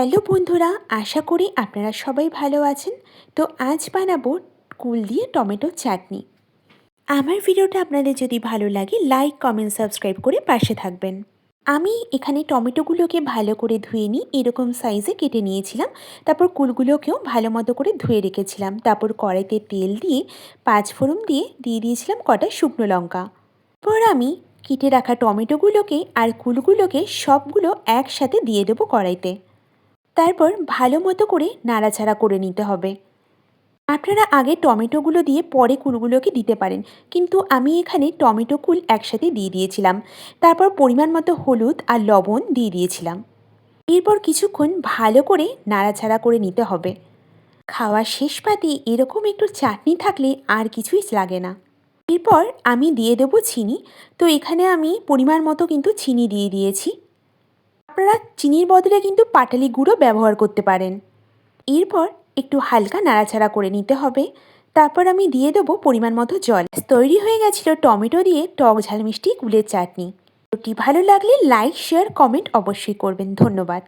Hello বন্ধুরা, আশা করি আপনারা সবাই ভালো আছেন। তো আজ বানাবো কুল দিয়ে টমেটো চাটনি। আমার ভিডিওটা আপনাদের যদি ভালো লাগে, লাইক, কমেন্ট, সাবস্ক্রাইব করে পাশে থাকবেন। আমি এখানে টমেটোগুলোকে ভালো করে ধুয়ে নিই, এরকম সাইজে কেটে নিয়েছিলাম। তারপর কুলগুলোকেও ভালো মতো করে ধুয়ে রেখেছিলাম। তারপর কড়াইতে তেল দিয়ে পাঁচ ফোড়ন দিয়ে দিয়ে দিয়েছিলাম কটা শুকনো লঙ্কা। পর আমি কেটে রাখা টমেটোগুলোকে আর কুলগুলোকে সবগুলো একসাথে দিয়ে দেবো কড়াইতে। তারপর ভালো মতো করে নাড়াচাড়া করে নিতে হবে। আপনারা আগে টমেটোগুলো দিয়ে পরে কুলগুলোকে দিতে পারেন, কিন্তু আমি এখানে টমেটো কুল একসাথে দিয়ে দিয়েছিলাম। তারপর পরিমাণ মতো হলুদ আর লবণ দিয়ে দিয়েছিলাম। এরপর কিছুক্ষণ ভালো করে নাড়াচাড়া করে নিতে হবে। খাওয়ার শেষ পাতে এরকম একটু চাটনি থাকলে আর কিছুই লাগে না। এরপর আমি দিয়ে দেবো চিনি। তো এখানে আমি পরিমাণ মতো কিন্তু চিনি দিয়ে দিয়েছি। আপনারা চিনির বদলে কিন্তু পাটালি গুঁড়ো ব্যবহার করতে পারেন। এরপর একটু হালকা নাড়াচাড়া করে নিতে হবে। তারপর আমি দিয়ে দেবো পরিমাণ মতো জল। তৈরি হয়ে গেছিল টমেটো দিয়ে টক ঝাল মিষ্টি গুলের চাটনি। ভিডিওটি ভালো লাগলে লাইক, শেয়ার, কমেন্ট অবশ্যই করবেন। ধন্যবাদ।